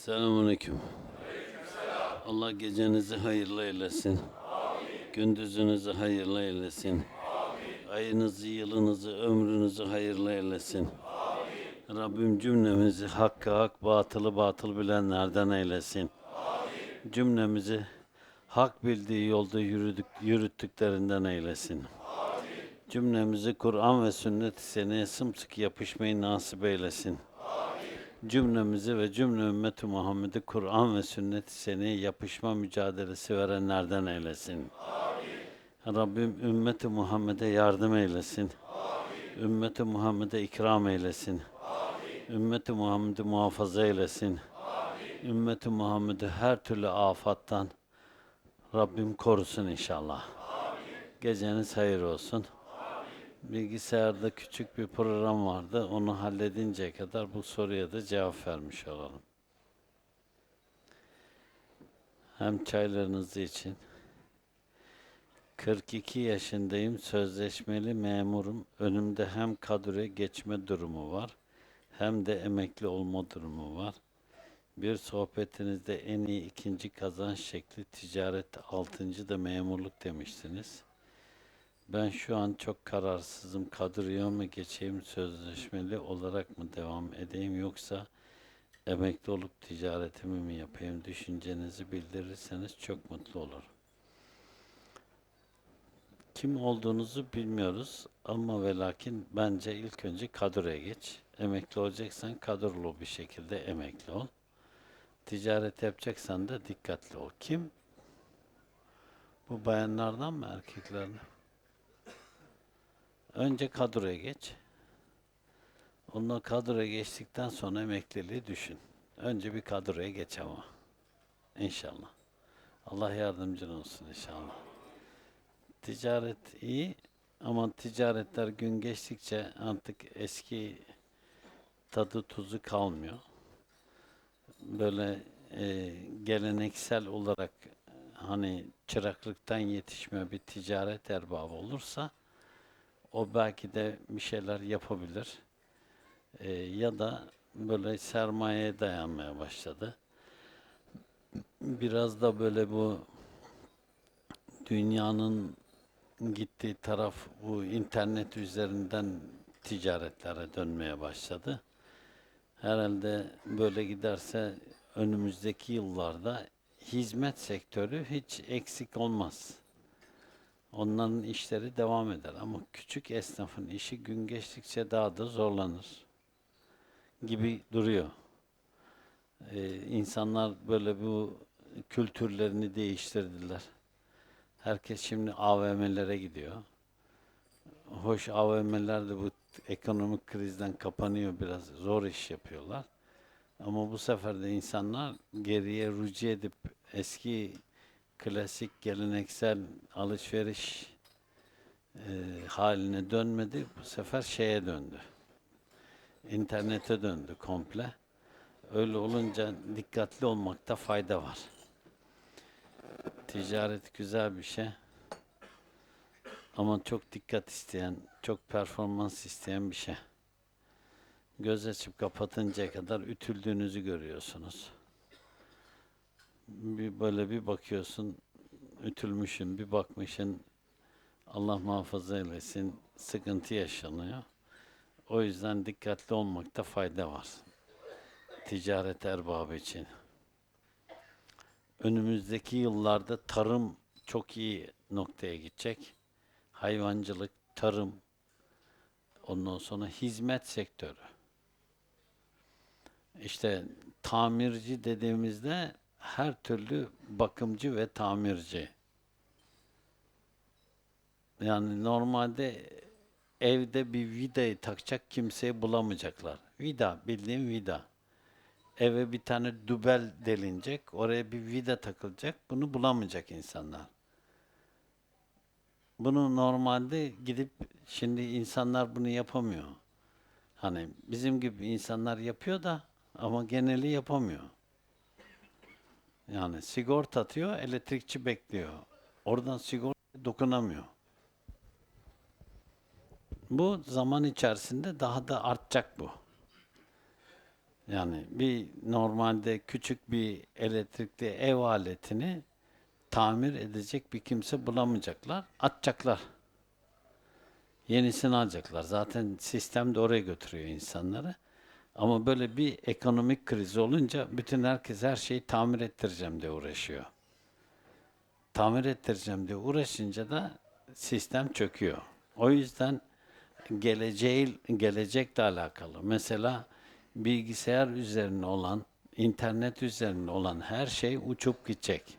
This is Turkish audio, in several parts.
Selamünaleyküm. Allah gecenizi hayırlı eylesin. Gündüzünüzü hayırlı eylesin. Ayınızı, yılınızı, ömrünüzü hayırlı eylesin. Rabbim cümlemizi hakkı hak, batılı batıl bilenlerden eylesin. Cümlemizi hak bildiği yolda yürüdük, yürüttüklerinden eylesin. Cümlemizi Kur'an ve sünnet-i seneye sımsıkı yapışmayı nasip eylesin cümlemizi ve cümle ümmeti Muhammed'i Kur'an ve sünnet-i seneye yapışma mücadelesi verenlerden eylesin. Rabbim ümmeti Muhammed'e yardım eylesin. Ümmeti Muhammed'e ikram eylesin. Ümmeti Muhammed'i muhafaza eylesin. Ümmeti Muhammed'i her türlü afattan Rabbim korusun inşallah. Geceniz hayır olsun. Bilgisayarda küçük bir program vardı. Onu halledinceye kadar bu soruya da cevap vermiş olalım. Hem çaylarınız için. 42 yaşındayım, sözleşmeli memurum. Önümde hem kadroya geçme durumu var, hem de emekli olma durumu var. Bir sohbetinizde en iyi ikinci kazanç şekli ticaret, altıncı da memurluk demiştiniz. Ben şu an çok kararsızım. Kadroya mı geçeyim, sözleşmeli olarak mı devam edeyim yoksa emekli olup ticaretimi mi yapayım? Düşüncenizi bildirirseniz çok mutlu olurum. Kim olduğunuzu bilmiyoruz ama ve lakin bence ilk önce kadroya geç. Emekli olacaksan kadrolu bir şekilde emekli ol. Ticaret yapacaksan da dikkatli ol. Kim? Bu bayanlardan mı erkeklerden? Önce kadroya geç. Ondan kadroya geçtikten sonra emekliliği düşün. Önce bir kadroya geç ama. İnşallah. Allah yardımcın olsun inşallah. Ticaret iyi ama ticaretler gün geçtikçe artık eski tadı tuzu kalmıyor. Böyle e, geleneksel olarak hani çıraklıktan yetişme bir ticaret erbabı olursa o belki de bir şeyler yapabilir. Ee, ya da böyle sermayeye dayanmaya başladı. Biraz da böyle bu dünyanın gittiği taraf bu internet üzerinden ticaretlere dönmeye başladı. Herhalde böyle giderse önümüzdeki yıllarda hizmet sektörü hiç eksik olmaz. Onların işleri devam eder ama küçük esnafın işi gün geçtikçe daha da zorlanır gibi duruyor. Ee, insanlar böyle bu kültürlerini değiştirdiler. Herkes şimdi AVM'lere gidiyor. Hoş AVM'ler de bu ekonomik krizden kapanıyor biraz zor iş yapıyorlar. Ama bu sefer de insanlar geriye rücu edip eski klasik geleneksel alışveriş e, haline dönmedi. Bu sefer şeye döndü. İnternete döndü komple. Öyle olunca dikkatli olmakta fayda var. Ticaret güzel bir şey. Ama çok dikkat isteyen, çok performans isteyen bir şey. Göz açıp kapatıncaya kadar ütüldüğünüzü görüyorsunuz bir böyle bir bakıyorsun ütülmüşün bir bakmışın Allah muhafaza eylesin sıkıntı yaşanıyor. O yüzden dikkatli olmakta fayda var. Ticaret erbabı için. Önümüzdeki yıllarda tarım çok iyi noktaya gidecek. Hayvancılık, tarım, ondan sonra hizmet sektörü. İşte tamirci dediğimizde her türlü bakımcı ve tamirci. Yani normalde evde bir vidayı takacak kimseyi bulamayacaklar. Vida, bildiğim vida. Eve bir tane dübel delinecek, oraya bir vida takılacak, bunu bulamayacak insanlar. Bunu normalde gidip, şimdi insanlar bunu yapamıyor. Hani bizim gibi insanlar yapıyor da ama geneli yapamıyor. Yani sigorta atıyor, elektrikçi bekliyor. Oradan sigorta dokunamıyor. Bu zaman içerisinde daha da artacak bu. Yani bir normalde küçük bir elektrikli ev aletini tamir edecek bir kimse bulamayacaklar. Atacaklar. Yenisini alacaklar. Zaten sistem de oraya götürüyor insanları. Ama böyle bir ekonomik kriz olunca bütün herkes her şeyi tamir ettireceğim diye uğraşıyor. Tamir ettireceğim diye uğraşınca da sistem çöküyor. O yüzden geleceği, gelecekle alakalı. Mesela bilgisayar üzerine olan, internet üzerine olan her şey uçup gidecek.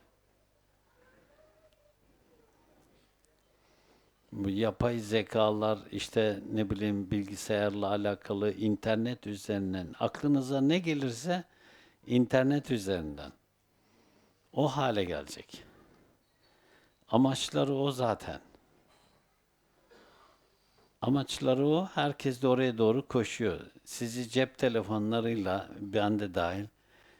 Yapay zekalar işte ne bileyim bilgisayarla alakalı internet üzerinden aklınıza ne gelirse internet üzerinden o hale gelecek. Amaçları o zaten. Amaçları o. Herkes de oraya doğru koşuyor. Sizi cep telefonlarıyla ben de dahil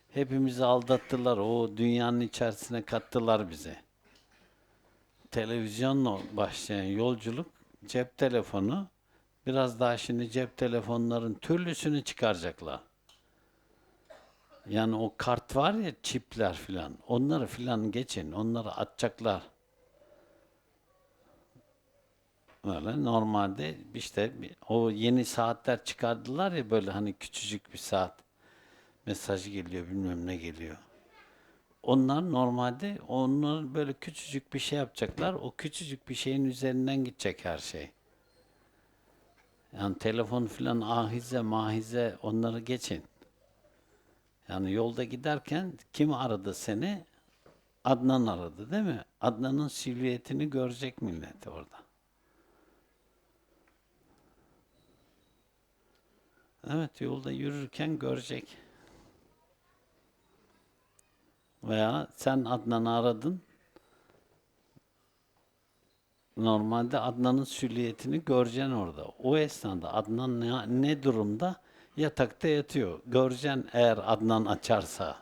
hepimizi aldattılar. O dünyanın içerisine kattılar bizi televizyonla başlayan yolculuk cep telefonu biraz daha şimdi cep telefonların türlüsünü çıkaracaklar. Yani o kart var ya çipler filan onları filan geçin onları atacaklar. Öyle normalde işte o yeni saatler çıkardılar ya böyle hani küçücük bir saat mesaj geliyor bilmem ne geliyor. Onlar normalde onlar böyle küçücük bir şey yapacaklar. O küçücük bir şeyin üzerinden gidecek her şey. Yani telefon filan ahize mahize onları geçin. Yani yolda giderken kim aradı seni? Adnan aradı değil mi? Adnan'ın silüetini görecek millet orada. Evet yolda yürürken görecek. Veya sen Adnan'ı aradın. Normalde Adnan'ın süliyetini göreceksin orada. O esnada Adnan ne, ne durumda? Yatakta yatıyor. Göreceksin eğer Adnan açarsa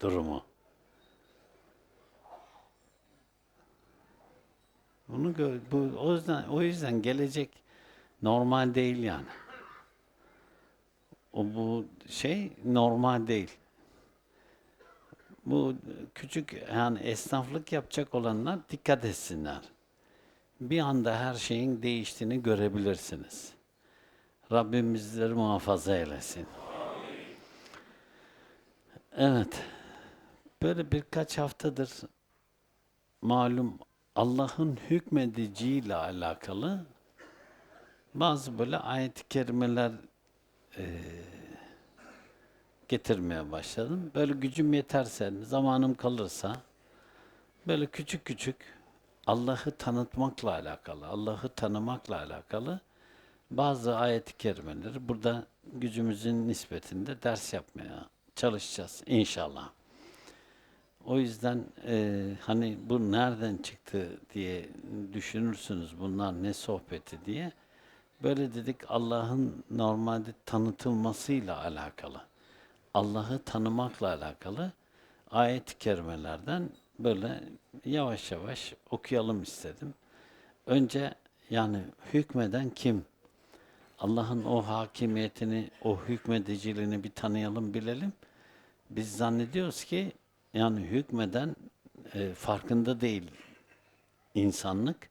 durumu. Bunu gö- bu o yüzden o yüzden gelecek normal değil yani. O bu şey normal değil. Bu küçük yani esnaflık yapacak olanlar dikkat etsinler. Bir anda her şeyin değiştiğini görebilirsiniz. Rabbim bizleri muhafaza eylesin. Evet. Böyle birkaç haftadır malum Allah'ın hükmediciyle alakalı bazı böyle ayet-i kerimeler getirmeye başladım. Böyle gücüm yeterse, zamanım kalırsa böyle küçük küçük Allah'ı tanıtmakla alakalı, Allah'ı tanımakla alakalı bazı ayet-i kerimeleri burada gücümüzün nispetinde ders yapmaya çalışacağız inşallah. O yüzden e, hani bu nereden çıktı diye düşünürsünüz bunlar ne sohbeti diye. Böyle dedik Allah'ın normalde tanıtılmasıyla alakalı. Allah'ı tanımakla alakalı ayet-i kerimelerden böyle yavaş yavaş okuyalım istedim. Önce yani hükmeden kim? Allah'ın o hakimiyetini, o hükmediciliğini bir tanıyalım, bilelim. Biz zannediyoruz ki yani hükmeden e, farkında değil insanlık.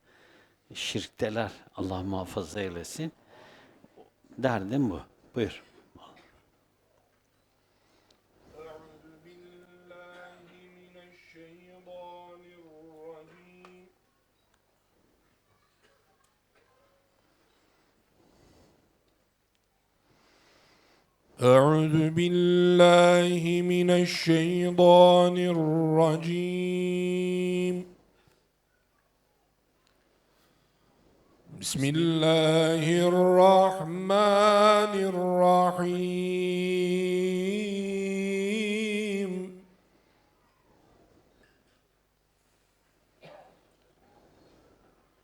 Şirkteler, Allah muhafaza eylesin. Derdim bu. Buyur. أعوذ بالله من الشيطان الرجيم. بسم الله الرحمن الرحيم.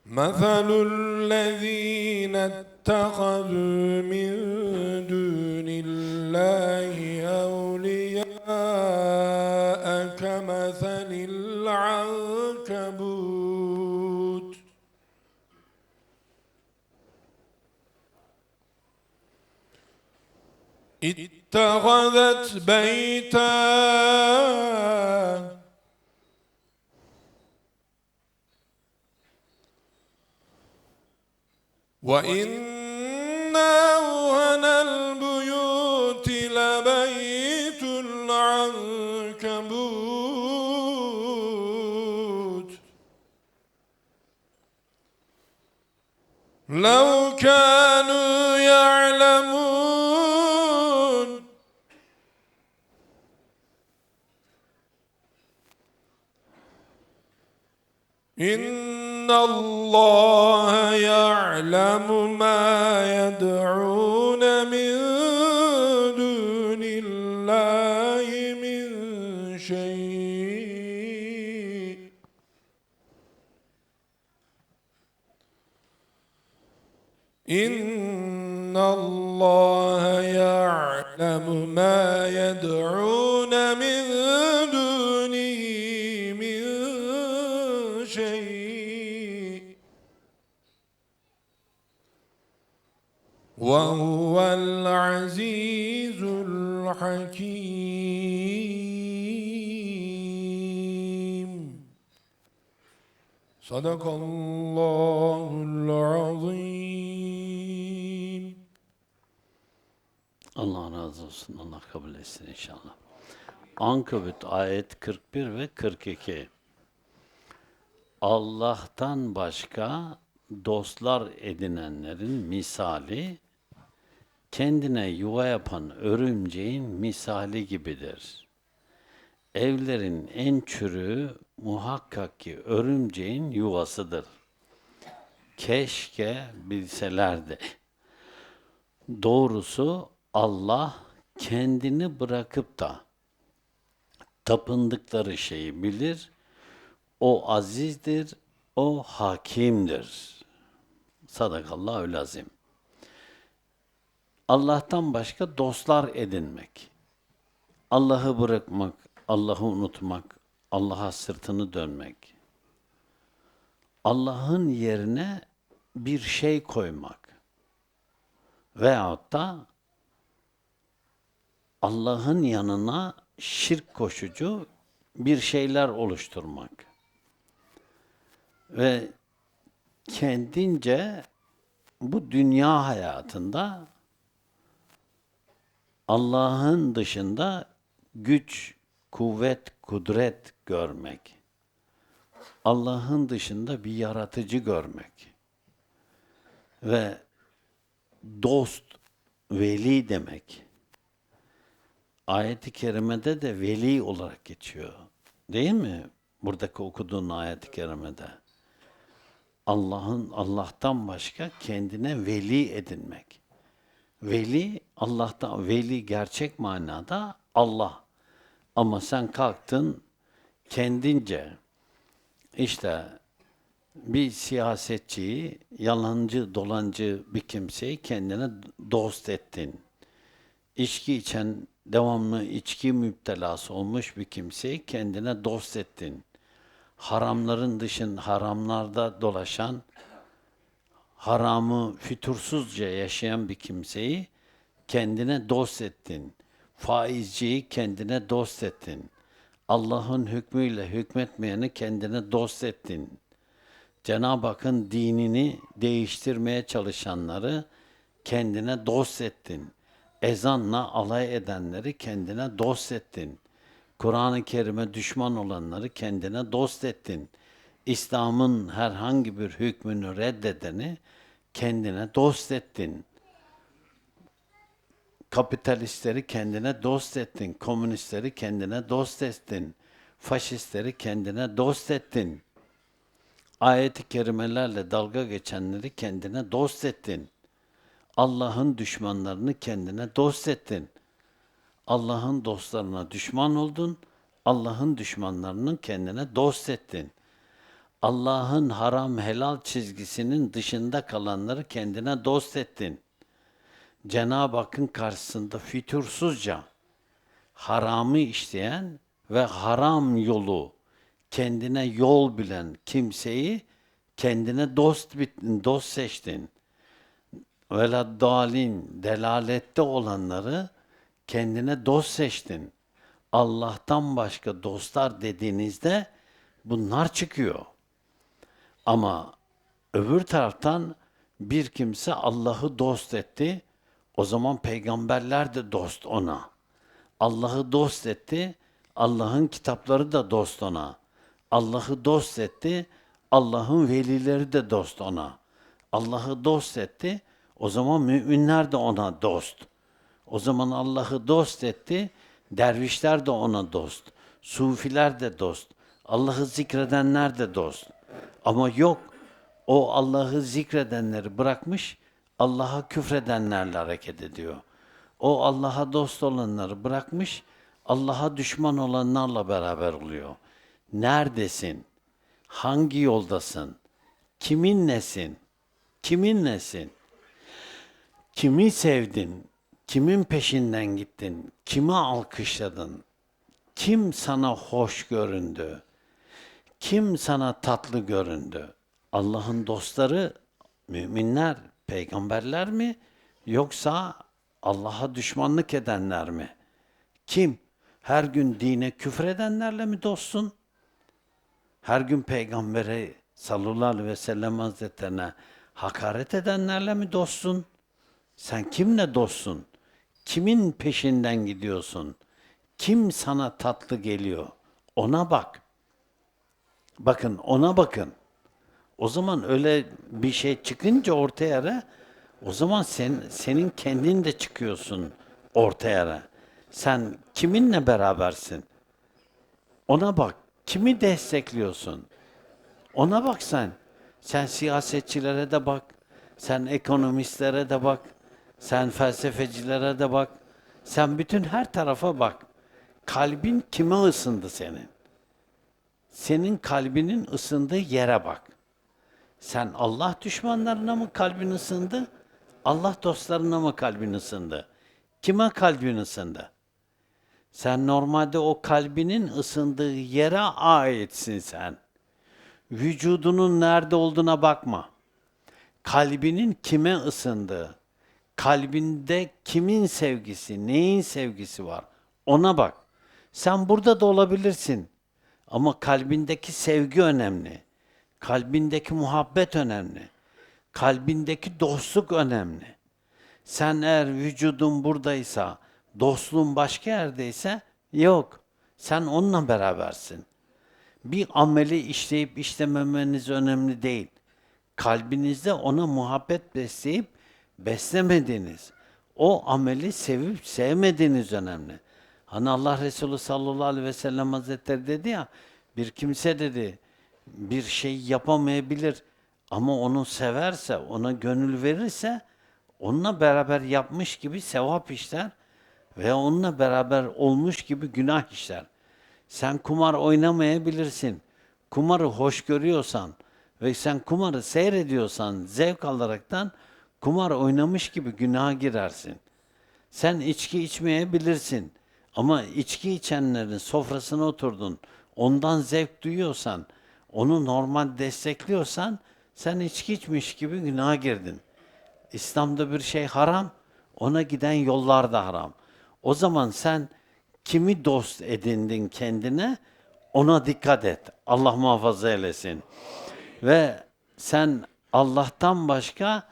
مثل الذين اتخذوا من دون الله أولياء كمثل العنكبوت. اتخذت بيتا وإن أوهن البيوت لبيت العنكبوت. لو كانوا يعلمون إن الله يعلم ما يدعون من دون الله من شيء إن الله يعلم ما يدعون من دونه من شيء وهو العزيز الحكيم صدق الله العظيم Allah razı olsun. Allah kabul etsin inşallah. Ankabut ayet 41 ve 42. Allah'tan başka dostlar edinenlerin misali kendine yuva yapan örümceğin misali gibidir. Evlerin en çürüğü muhakkak ki örümceğin yuvasıdır. Keşke bilselerdi. Doğrusu Allah kendini bırakıp da tapındıkları şeyi bilir. O azizdir, o hakimdir. Sadakallahu lazim. Allah'tan başka dostlar edinmek. Allah'ı bırakmak, Allah'ı unutmak, Allah'a sırtını dönmek. Allah'ın yerine bir şey koymak veyahut da Allah'ın yanına şirk koşucu bir şeyler oluşturmak. Ve kendince bu dünya hayatında Allah'ın dışında güç, kuvvet, kudret görmek. Allah'ın dışında bir yaratıcı görmek. Ve dost, veli demek. Ayet-i kerimede de veli olarak geçiyor. Değil mi? Buradaki okuduğun ayet-i kerimede. Allah'ın Allah'tan başka kendine veli edinmek. Veli Allah'tan veli gerçek manada Allah. Ama sen kalktın kendince işte bir siyasetçiyi, yalancı, dolancı bir kimseyi kendine dost ettin. İçki içen, devamlı içki müptelası olmuş bir kimseyi kendine dost ettin. Haramların dışın, haramlarda dolaşan, haramı fütursuzca yaşayan bir kimseyi kendine dost ettin. Faizciyi kendine dost ettin. Allah'ın hükmüyle hükmetmeyeni kendine dost ettin. Cenab-ı Hakk'ın dinini değiştirmeye çalışanları kendine dost ettin. Ezanla alay edenleri kendine dost ettin. Kur'an-ı Kerim'e düşman olanları kendine dost ettin. İslam'ın herhangi bir hükmünü reddedeni kendine dost ettin. Kapitalistleri kendine dost ettin. Komünistleri kendine dost ettin. Faşistleri kendine dost ettin. Ayet-i kerimelerle dalga geçenleri kendine dost ettin. Allah'ın düşmanlarını kendine dost ettin. Allah'ın dostlarına düşman oldun. Allah'ın düşmanlarını kendine dost ettin. Allah'ın haram helal çizgisinin dışında kalanları kendine dost ettin. Cenab-ı Hakk'ın karşısında fütursuzca haramı işleyen ve haram yolu kendine yol bilen kimseyi kendine dost dost seçtin. Vela dalin delalette olanları kendine dost seçtin. Allah'tan başka dostlar dediğinizde bunlar çıkıyor. Ama öbür taraftan bir kimse Allah'ı dost etti. O zaman peygamberler de dost ona. Allah'ı dost etti. Allah'ın kitapları da dost ona. Allah'ı dost etti. Allah'ın velileri de dost ona. Allah'ı dost etti. O zaman müminler de ona dost. O zaman Allah'ı dost etti. Dervişler de ona dost. Sufiler de dost. Allah'ı zikredenler de dost. Ama yok. O Allah'ı zikredenleri bırakmış, Allah'a küfredenlerle hareket ediyor. O Allah'a dost olanları bırakmış, Allah'a düşman olanlarla beraber oluyor. Neredesin? Hangi yoldasın? Kimin nesin? Kimin nesin? Kimi sevdin? Kimin peşinden gittin? Kimi alkışladın? Kim sana hoş göründü? Kim sana tatlı göründü? Allah'ın dostları müminler, peygamberler mi? Yoksa Allah'a düşmanlık edenler mi? Kim? Her gün dine küfredenlerle mi dostsun? Her gün peygambere sallallahu aleyhi ve sellem hazretlerine hakaret edenlerle mi dostsun? Sen kimle dostsun? Kimin peşinden gidiyorsun? Kim sana tatlı geliyor? Ona bak. Bakın ona bakın. O zaman öyle bir şey çıkınca ortaya ara, o zaman sen senin kendin de çıkıyorsun ortaya ara. Sen kiminle berabersin? Ona bak. Kimi destekliyorsun? Ona bak sen. Sen siyasetçilere de bak. Sen ekonomistlere de bak. Sen felsefecilere de bak. Sen bütün her tarafa bak. Kalbin kime ısındı senin? Senin kalbinin ısındığı yere bak. Sen Allah düşmanlarına mı kalbin ısındı? Allah dostlarına mı kalbin ısındı? Kime kalbin ısındı? Sen normalde o kalbinin ısındığı yere aitsin sen. Vücudunun nerede olduğuna bakma. Kalbinin kime ısındığı, kalbinde kimin sevgisi, neyin sevgisi var ona bak. Sen burada da olabilirsin. Ama kalbindeki sevgi önemli. Kalbindeki muhabbet önemli. Kalbindeki dostluk önemli. Sen eğer vücudun buradaysa, dostluğun başka yerdeyse yok. Sen onunla berabersin. Bir ameli işleyip işlememeniz önemli değil. Kalbinizde ona muhabbet besleyip beslemediğiniz, o ameli sevip sevmediğiniz önemli. Hani Allah Resulü sallallahu aleyhi ve sellem hazretleri dedi ya, bir kimse dedi, bir şey yapamayabilir ama onu severse, ona gönül verirse, onunla beraber yapmış gibi sevap işler ve onunla beraber olmuş gibi günah işler. Sen kumar oynamayabilirsin. Kumarı hoş görüyorsan ve sen kumarı seyrediyorsan zevk alaraktan kumar oynamış gibi günaha girersin. Sen içki içmeyebilirsin ama içki içenlerin sofrasına oturdun, ondan zevk duyuyorsan, onu normal destekliyorsan sen içki içmiş gibi günaha girdin. İslam'da bir şey haram, ona giden yollar da haram. O zaman sen kimi dost edindin kendine, ona dikkat et. Allah muhafaza eylesin. Ve sen Allah'tan başka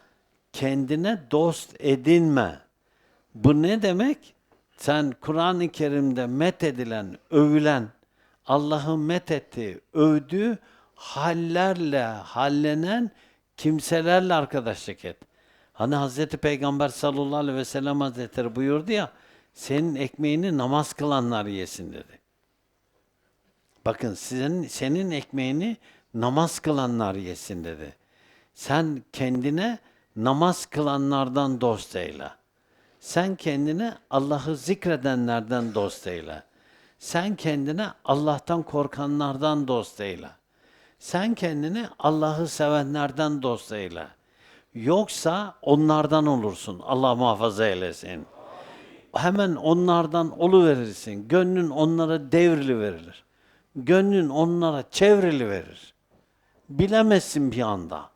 kendine dost edinme. Bu ne demek? Sen Kur'an-ı Kerim'de met edilen, övülen, Allah'ın met ettiği, övdüğü hallerle hallenen kimselerle arkadaşlık et. Hani Hazreti Peygamber sallallahu aleyhi ve sellem Hazretleri buyurdu ya, senin ekmeğini namaz kılanlar yesin dedi. Bakın sizin senin ekmeğini namaz kılanlar yesin dedi. Sen kendine namaz kılanlardan dost eyle. Sen kendine Allah'ı zikredenlerden dost eyle. Sen kendine Allah'tan korkanlardan dost eyle. Sen kendini Allah'ı sevenlerden dost eyle. Yoksa onlardan olursun. Allah muhafaza eylesin. Hemen onlardan oluverirsin. Gönlün onlara devrili verilir. Gönlün onlara çevrili verir. Bilemezsin bir anda.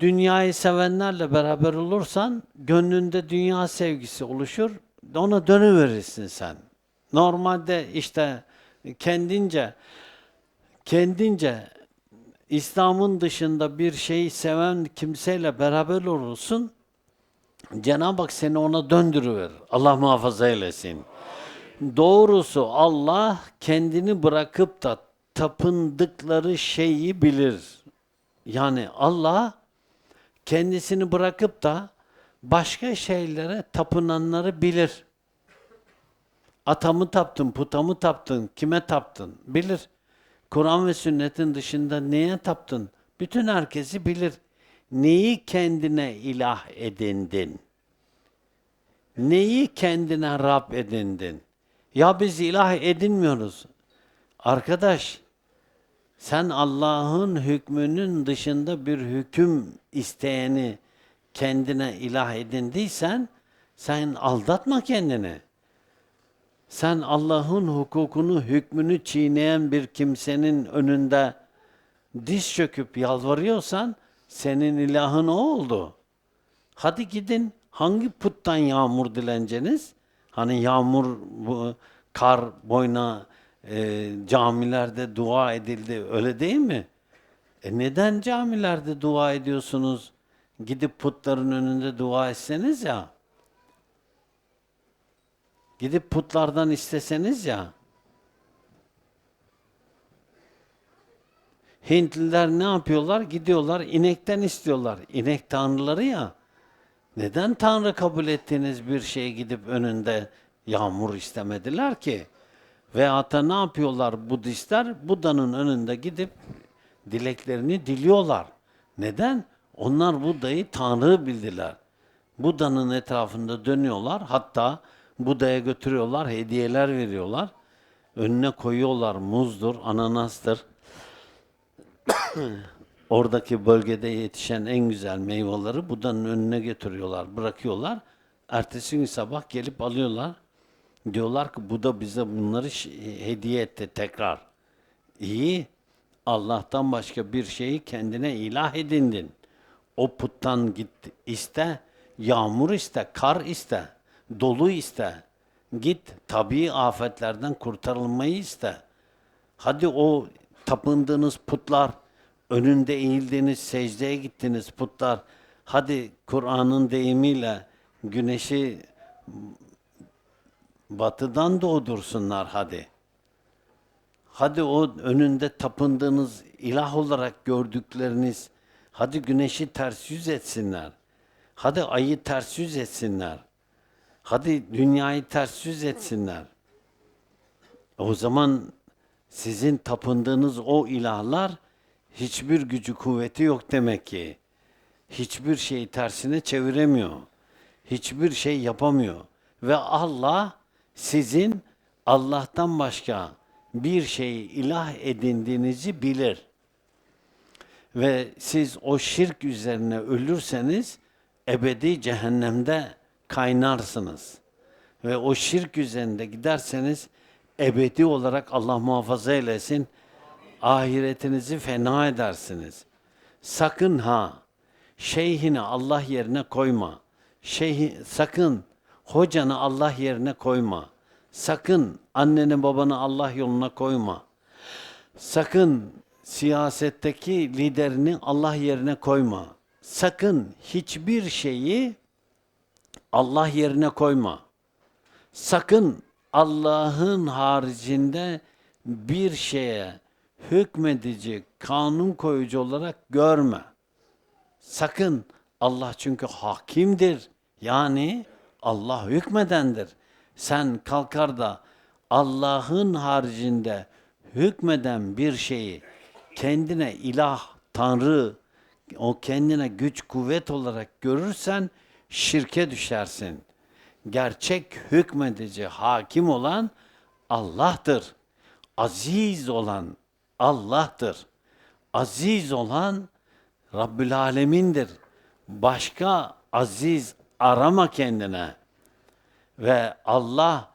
Dünyayı sevenlerle beraber olursan gönlünde dünya sevgisi oluşur. ona dönüverirsin sen. Normalde işte kendince kendince İslam'ın dışında bir şeyi seven kimseyle beraber olursun. Cenab-ı Hak seni ona döndürüverir. Allah muhafaza eylesin. Doğrusu Allah kendini bırakıp da tapındıkları şeyi bilir. Yani Allah kendisini bırakıp da başka şeylere tapınanları bilir. Atamı taptın, putamı taptın, kime taptın bilir. Kur'an ve sünnetin dışında neye taptın? Bütün herkesi bilir. Neyi kendine ilah edindin? Neyi kendine Rab edindin? Ya biz ilah edinmiyoruz. Arkadaş, sen Allah'ın hükmünün dışında bir hüküm isteyeni kendine ilah edindiysen sen aldatma kendini. Sen Allah'ın hukukunu, hükmünü çiğneyen bir kimsenin önünde diz çöküp yalvarıyorsan senin ilahın o oldu. Hadi gidin hangi puttan yağmur dilenceniz? Hani yağmur, bu, kar boyuna e, camilerde dua edildi öyle değil mi? E neden camilerde dua ediyorsunuz? Gidip putların önünde dua etseniz ya. Gidip putlardan isteseniz ya. Hintliler ne yapıyorlar? Gidiyorlar inekten istiyorlar. İnek tanrıları ya. Neden tanrı kabul ettiğiniz bir şeye gidip önünde yağmur istemediler ki? Veyahut da ne yapıyorlar Budistler? Buda'nın önünde gidip dileklerini diliyorlar. Neden? Onlar Buda'yı Tanrı bildiler. Buda'nın etrafında dönüyorlar. Hatta Buda'ya götürüyorlar, hediyeler veriyorlar. Önüne koyuyorlar muzdur, ananastır. Oradaki bölgede yetişen en güzel meyveleri Buda'nın önüne getiriyorlar, bırakıyorlar. Ertesi gün sabah gelip alıyorlar. Diyorlar ki Buda bize bunları hediye etti tekrar. İyi. Allah'tan başka bir şeyi kendine ilah edindin. O puttan git iste, yağmur iste, kar iste, dolu iste. Git tabii afetlerden kurtarılmayı iste. Hadi o tapındığınız putlar, önünde eğildiğiniz, secdeye gittiğiniz putlar, hadi Kur'an'ın deyimiyle güneşi batıdan doğdursunlar hadi. Hadi o önünde tapındığınız ilah olarak gördükleriniz, hadi güneşi ters yüz etsinler. Hadi ayı ters yüz etsinler. Hadi dünyayı ters yüz etsinler. O zaman sizin tapındığınız o ilahlar hiçbir gücü kuvveti yok demek ki. Hiçbir şeyi tersine çeviremiyor. Hiçbir şey yapamıyor. Ve Allah sizin Allah'tan başka bir şeyi ilah edindiğinizi bilir. Ve siz o şirk üzerine ölürseniz ebedi cehennemde kaynarsınız. Ve o şirk üzerinde giderseniz ebedi olarak Allah muhafaza eylesin ahiretinizi fena edersiniz. Sakın ha şeyhini Allah yerine koyma. Şeyhi, sakın hocanı Allah yerine koyma. Sakın anneni babanı Allah yoluna koyma. Sakın siyasetteki liderini Allah yerine koyma. Sakın hiçbir şeyi Allah yerine koyma. Sakın Allah'ın haricinde bir şeye hükmedici, kanun koyucu olarak görme. Sakın Allah çünkü hakimdir. Yani Allah hükmedendir. Sen kalkar da Allah'ın haricinde hükmeden bir şeyi kendine ilah, tanrı, o kendine güç, kuvvet olarak görürsen şirke düşersin. Gerçek hükmedici, hakim olan Allah'tır. Aziz olan Allah'tır. Aziz olan Rabbül Alemin'dir. Başka aziz arama kendine. Ve Allah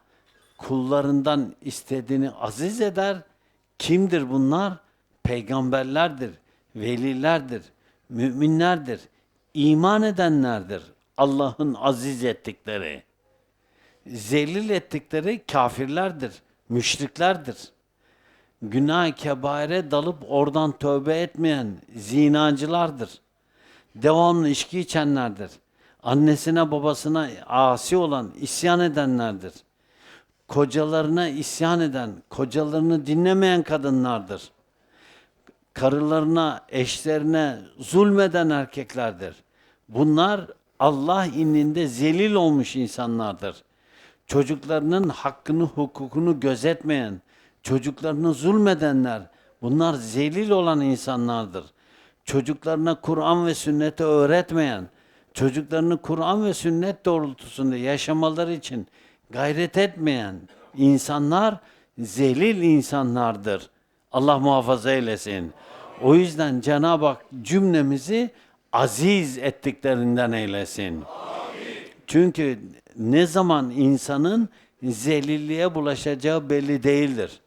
kullarından istediğini aziz eder. Kimdir bunlar? Peygamberlerdir, velilerdir, müminlerdir, iman edenlerdir. Allah'ın aziz ettikleri. zelil ettikleri kafirlerdir, müşriklerdir. Günah-ı kebaire dalıp oradan tövbe etmeyen zinacılardır. Devamlı içki içenlerdir. Annesine babasına asi olan, isyan edenlerdir. Kocalarına isyan eden, kocalarını dinlemeyen kadınlardır karılarına, eşlerine zulmeden erkeklerdir. Bunlar Allah indinde zelil olmuş insanlardır. Çocuklarının hakkını, hukukunu gözetmeyen, çocuklarını zulmedenler, bunlar zelil olan insanlardır. Çocuklarına Kur'an ve sünneti öğretmeyen, çocuklarını Kur'an ve sünnet doğrultusunda yaşamaları için gayret etmeyen insanlar zelil insanlardır. Allah muhafaza eylesin. O yüzden Cenab-ı Hak cümlemizi aziz ettiklerinden eylesin. Çünkü ne zaman insanın zelilliğe bulaşacağı belli değildir.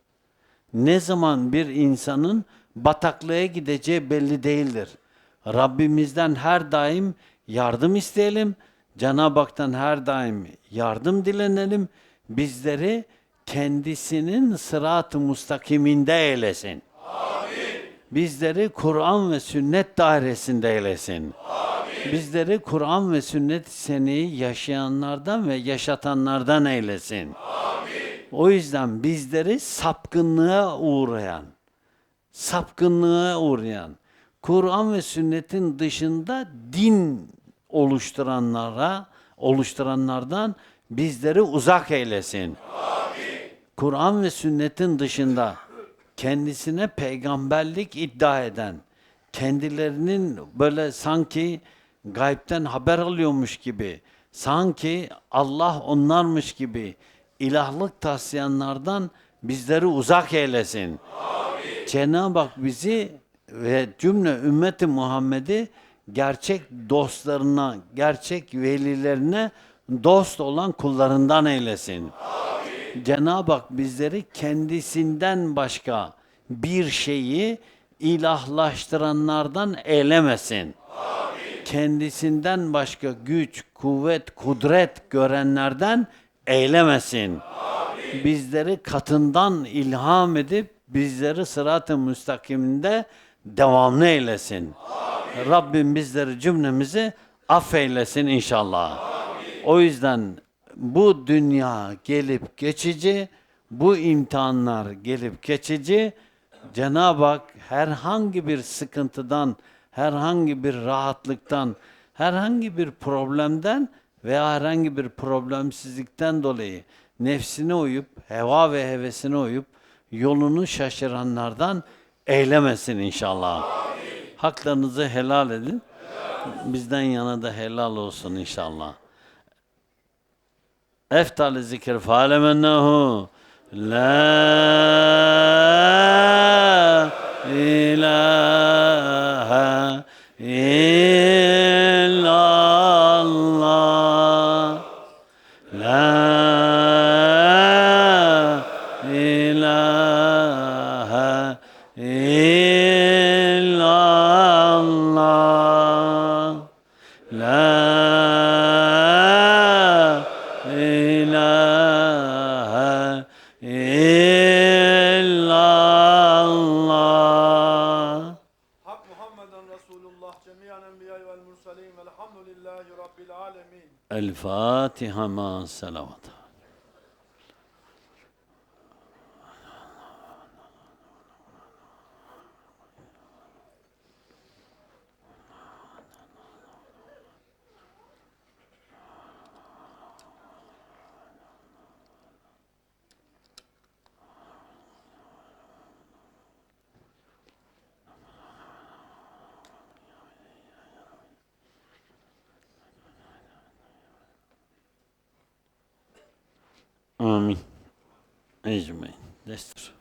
Ne zaman bir insanın bataklığa gideceği belli değildir. Rabbimizden her daim yardım isteyelim. Cenab-ı Hak'tan her daim yardım dilenelim. Bizleri kendisinin sırat-ı mustakiminde eylesin. Bizleri Kur'an ve sünnet dairesinde eylesin. Bizleri Kur'an ve sünnet seneyi yaşayanlardan ve yaşatanlardan eylesin. O yüzden bizleri sapkınlığa uğrayan, sapkınlığa uğrayan, Kur'an ve sünnetin dışında din oluşturanlara, oluşturanlardan bizleri uzak eylesin. Kur'an ve sünnetin dışında kendisine peygamberlik iddia eden, kendilerinin böyle sanki gaybden haber alıyormuş gibi, sanki Allah onlarmış gibi ilahlık taslayanlardan bizleri uzak eylesin. Cenab-ı Hak bizi ve cümle ümmeti Muhammed'i gerçek dostlarına, gerçek velilerine dost olan kullarından eylesin. Cenab-ı Hak bizleri kendisinden başka bir şeyi ilahlaştıranlardan eylemesin. Kendisinden başka güç, kuvvet, kudret görenlerden eylemesin. Bizleri katından ilham edip bizleri sırat-ı müstakiminde devamlı eylesin. Rabbim bizleri cümlemizi affeylesin inşallah. O yüzden bu dünya gelip geçici, bu imtihanlar gelip geçici. Cenab-ı Hak herhangi bir sıkıntıdan, herhangi bir rahatlıktan, herhangi bir problemden veya herhangi bir problemsizlikten dolayı nefsine uyup, heva ve hevesine uyup yolunu şaşıranlardan eylemesin inşallah. Haklarınızı helal edin. Bizden yana da helal olsun inşallah. افتح الذكر فعلم أنه لا إله إلا الله. لا إله إلا الله. لا صلاتهما صلوات. destro.